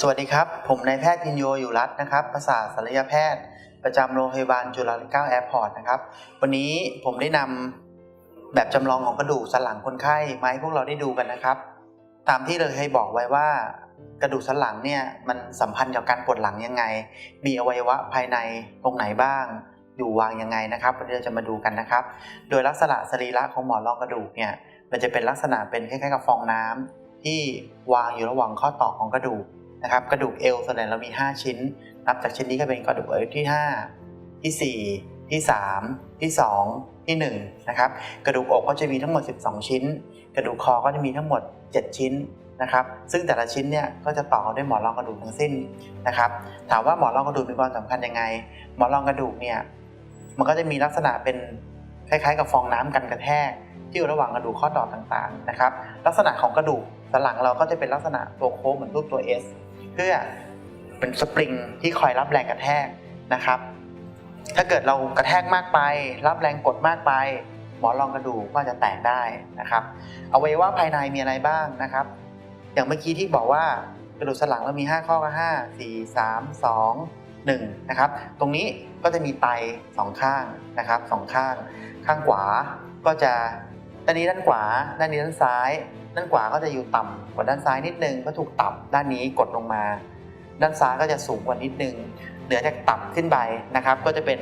สวัสดีครับ ผมนายแพทย์พินโยอยู่รัตน์นะครับประสาทศัลยแพทย์ ประจำโรงพยาบาลจุฬาลงกรณ์แอร์พอร์ตนะครับ วันนี้ผมได้นำแบบจำลองของกระดูกสันหลังคนไข้มาให้พวกเราได้ดูกันนะครับ ตามที่เราเคยบอกไว้ว่ากระดูกสันหลังเนี่ยมันสัมพันธ์กับการปวดหลังยังไง มีอวัยวะภายในตรงไหนบ้าง อยู่วางยังไงนะครับวันนี้เราจะมาดูกันนะครับ โดยลักษณะสรีระของหมอนรองกระดูกเนี่ยมันจะเป็นลักษณะเป็นคล้ายๆกับฟองน้ำที่วางอยู่ระหว่างข้อต่อของกระดูก นะครับกระดูกเอวส่วนใหญ่เรามี 5 ชิ้น นับจากชิ้นนี้ก็เป็นกระดูกเอวที่ 5 ที่ 4 ที่ 3 ที่ 2 ที่1นะครับกระดูกอกก็จะมีทั้งหมด 12 ชิ้น กระดูกคอก็จะมีทั้งหมด 7 ชิ้นนะครับซึ่งแต่ละชิ้นเนี่ยก็จะต่อด้วยหมอนรองกระดูกทั้งสิ้นนะครับถามว่าหมอนรองกระดูกมีความสำคัญยังไง หมอนรองกระดูกเนี่ยมันก็จะมีลักษณะเป็นคล้ายๆ กับฟองน้ำกันกระแทก ที่อยู่ระหว่างกระดูกข้อต่อต่างๆนะครับลักษณะของกระดูกสันหลังเราก็จะเป็นลักษณะตัวโค้งเหมือนรูปตัว S เพื่อเป็นสปริงที่คอยรับแรงกระแทกนะครับ ถ้าเกิดเรากระแทกมากไป รับแรงกดมากไป หมอนรองกระดูกก็จะแตกได้นะครับอวัยวะภายในมีอะไรบ้างนะครับ อย่างเมื่อกี้ที่บอกว่ากระดูกสันหลังเรามี 5 ข้อก็ 5 4 3 2 1นะครับ ตรงนี้ก็จะมีไตสองข้างนะครับสองข้าง ข้างขวาก็จะด้านนี้ด้านขวา ด้านนี้ด้านซ้าย ด้านขวาก็จะอยู่ต่ำกว่าด้านซ้ายนิดนึงก็ถูกตับด้านนี้กดลงมา ด้านซ้ายก็จะสูงกว่านิดนึงเหนือจากตับขึ้นไปนะครับ ก็จะเป็น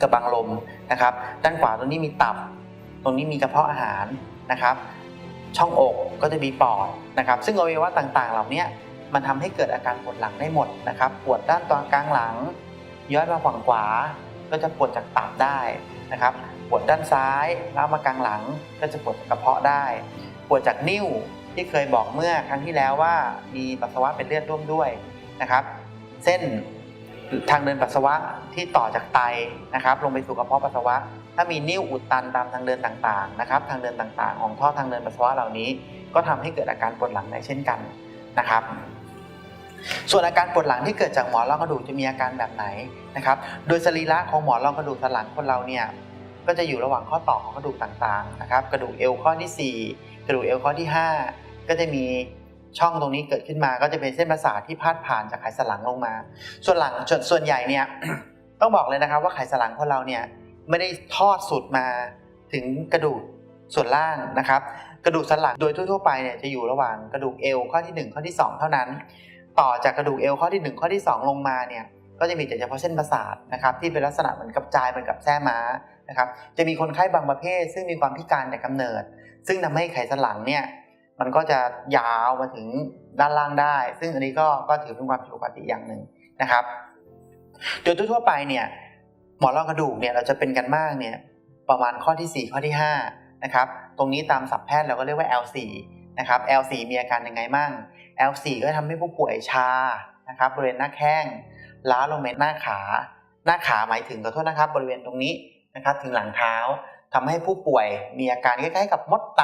กระบังลมนะครับ ด้านขวาตรงนี้มีตับ ตรงนี้มีกระเพาะอาหารนะครับ ช่องอกก็จะมีปอดนะครับ ซึ่งอวัยวะต่างๆ เหล่านี้มันทำให้เกิดอาการปวดหลังได้หมดนะครับ ปวดด้านตอนกลางหลัง ย้อยมาฝั่งขวา ก็จะปวดจากตับได้ นะครับปวดด้านซ้ายแล้วมากลางหลังก็จะปวดจากกระเพาะได้ ปวดจากนิ้วที่เคยบอกเมื่อครั้งที่แล้วว่ามีปัสสาวะเป็นเลือดร่วมด้วยนะครับ เส้นทางเดินปัสสาวะที่ต่อจากไตนะครับลงไปสู่กระเพาะปัสสาวะ ถ้ามีนิ่วอุดตันตามทางเดินต่างๆนะครับทางเดินต่างๆ ของท่อทางเดินปัสสาวะเหล่านี้ ก็ทำให้เกิดอาการปวดหลังได้เช่นกันนะครับ ส่วนอาการปวดหลังที่เกิดจากหมอนรองกระดูกจะมีอาการแบบไหนนะครับ โดยสรีระของหมอนรองกระดูกสันหลังคนเราเนี่ยก็จะอยู่ระหว่างข้อต่อของกระดูกต่างๆนะครับ กระดูกเอวข้อที่ 4 กระดูกเอวข้อที่ 5 ก็จะมีช่องตรงนี้เกิดขึ้นมา ก็จะเป็นเส้นประสาทที่พาดผ่านจากไขสันหลังลงมา ส่วนหลังส่วนใหญ่เนี่ยต้องบอกเลยนะครับว่าไขสันหลังคนเราเนี่ยไม่ได้ทอดสุดมาถึงกระดูกส่วนล่างนะครับ กระดูกสันหลังโดยทั่วๆไปเนี่ยจะอยู่ระหว่างกระดูกเอวข้อที่ 1 ข้อที่ 2 เท่านั้น ต่อจากกระดูกเอวข้อที่ 1 ข้อที่ 2 ลงมาเนี่ยก็จะมีแต่เฉพาะเส้นประสาทนะครับที่เป็นลักษณะเหมือนกับจายเหมือนกับแส้ม้านะครับจะมีคนไข้บางประเภท ซึ่งมีความพิการแต่กำเนิด ซึ่งทำให้ไขสันหลังเนี่ยมันก็จะยาวมาถึงด้านล่างได้ ซึ่งอันนี้ก็ก็ถือเป็นความผิดปกติอย่างหนึ่งนะครับโดยทั่วไปเนี่ยหมอนรองกระดูกเนี่ยเราจะเป็นกันมากเนี่ยประมาณข้อที่ 4 ข้อที่5นะครับตรงนี้ตามศัพท์แพทย์เราก็เรียกว่า L4 นะครับ L4 มีอาการยังไงมั่ง L4 ก็ทำให้ผู้ป่วยชานะครับบริเวณหน้าแข้งล้าลงไปหน้าขา หน้าขาหมายถึงขอโทษนะครับ บริเวณตรงนี้นะครับถึงหลังเท้าทำให้ผู้ป่วยมีอาการคล้ายๆ กับมดไต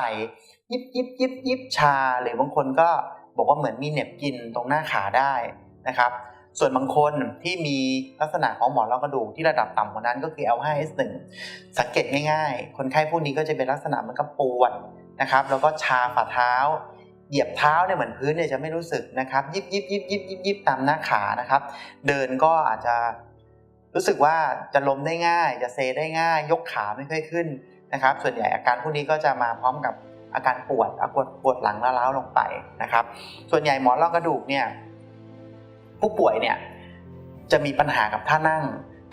ยิบยิบยิบยิบชา หรือบางคนก็บอกว่าเหมือนมีเหน็บกินตรงหน้าขาได้นะครับส่วนบางคนที่มีลักษณะของหมอนรองกระดูกที่ระดับต่ำกว่านั้นก็คือ L5S1 สังเกตง่ายๆ คนไข้พวกนี้ก็จะเป็นลักษณะเหมือนกับปวดนะครับ แล้วก็ชาฝ่าเท้า เหยียบเท้าเนี่ยเหมือนพื้นเนี่ยจะไม่รู้สึกนะครับ ยิบยิบยิบยิบยิบยิบตามหน้าขานะครับ เดินก็อาจจะรู้สึกว่าจะล้มได้ง่าย จะเซได้ง่าย ยกขาไม่ค่อยขึ้นนะครับ ส่วนใหญ่อาการพวกนี้ก็จะมาพร้อมกับอาการปวดอาการปวดหลังล้าวๆลงไปนะครับ ส่วนใหญ่หมอนรองกระดูกเนี่ยผู้ป่วยเนี่ยจะมีปัญหากับท่านั่ง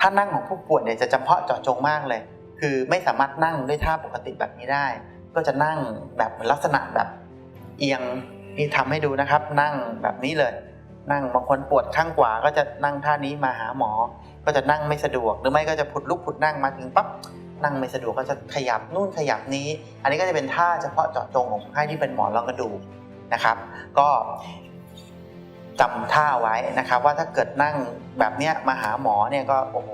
ท่านั่งของผู้ป่วยเนี่ยจะจำเพาะเจาะจงมากเลย คือไม่สามารถนั่งด้วยท่าปกติแบบนี้ได้ ก็จะนั่งแบบลักษณะแบบ เอียงนี่ทำให้ดูนะครับ นั่งแบบนี้เลย นั่งบางคนปวดข้างขวาก็จะนั่งท่านี้มาหาหมอ ก็จะนั่งไม่สะดวก หรือไม่ก็จะผุดลุกผุดนั่งมาถึงปั๊บนั่งไม่สะดวกก็จะขยับนู่นขยับนี้ อันนี้ก็จะเป็นท่าเฉพาะเจาะจงของคนไข้ที่เป็นหมอนรองกระดูกนะครับ ก็จำท่าไว้นะครับ ว่าถ้าเกิดนั่งแบบเนี้ยมาหาหมอเนี่ยก็โอ้โห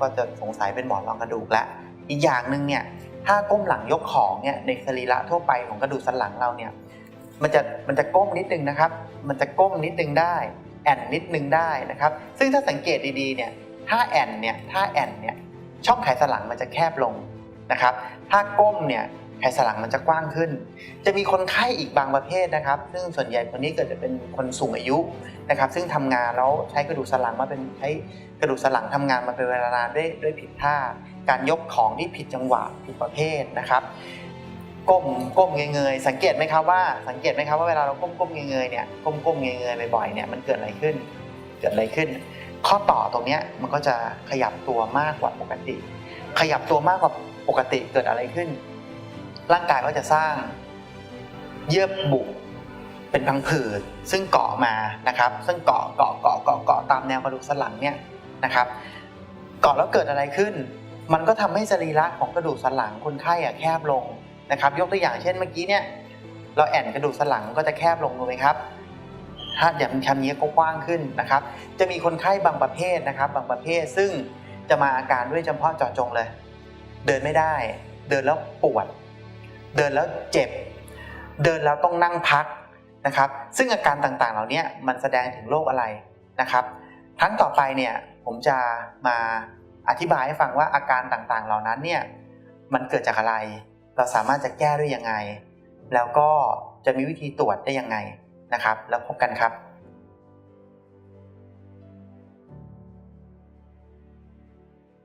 ก็จะสงสัยเป็นหมอนรองกระดูกแล้วอีกอย่างหนึ่งเนี่ยถ้าก้มหลังยกของเนี่ยในสรีระทั่วไปของกระดูกสันหลังเราเนี่ย มันจะมันจะก้มนิดนึงนะครับ มันจะก้มนิดนึงได้ แอนนิดนึงได้นะครับ ซึ่งถ้าสังเกตดีๆเนี่ย ถ้าแอนเนี่ย ถ้าแอนเนี่ย ช่องไขสันหลังมันจะแคบลงนะครับ ถ้าก้มเนี่ย ไขสันหลังมันจะกว้างขึ้น จะมีคนไข้อีกบางประเภทนะครับ ซึ่งส่วนใหญ่คนนี้เกิดจะเป็นคนสูงอายุนะครับ ซึ่งทำงานแล้วใช้กระดูกสันหลังมาเป็นใช้กระดูกสันหลังทำงานมาเป็นเวลานานด้วยด้วยผิดท่า การยกของที่ผิดจังหวะผิดประเภทนะครับ ก้มก้มเงยๆสังเกตไหมครับว่าสังเกตไหมครับว่าเวลาเราก้มก้มเงยๆเนี่ยก้มก้มเงยๆบ่อยๆเนี่ยมันเกิดอะไรขึ้น เกิดอะไรขึ้น ข้อต่อตรงเนี้ยมันก็จะขยับตัวมากกว่าปกติ ขยับตัวมากกว่าปกติเกิดอะไรขึ้น ร่างกายก็จะสร้าง เยื่อบุเป็นพังผืดซึ่งเกาะมานะครับ ซึ่งเกาะเกาะเกาะเกาะเกาะตามแนวกระดูกสันหลังเนี่ยนะครับเกาะแล้วเกิดอะไรขึ้น มันก็ทำให้สรีระของกระดูกสันหลังคนไข้อะแคบลง นะครับ ยกตัวอย่างเช่นเมื่อกี้เนี่ยเราแอนกระดูกสันหลังก็จะแคบลงถูกไหมครับถ้าอย่างทำนี้ก็กว้างขึ้นนะครับ จะมีคนไข้บางประเภทนะครับ บางประเภทซึ่งจะมาอาการด้วยเฉพาะเจาะจงเลย เดินไม่ได้ เดินแล้วปวด เดินแล้วเจ็บ เดินแล้วต้องนั่งพักนะครับ ซึ่งอาการต่างๆ เหล่านี้มันแสดงถึงโรคอะไรนะครับครั้งต่อไปเนี่ยผมจะมาอธิบายให้ฟังว่าอาการต่างๆ เหล่านั้นเนี่ยมันเกิดจากอะไร เราสามารถจะแก้ได้ยังไง แล้วก็จะมีวิธีตรวจได้ยังไงนะครับ แล้วพบกันครับ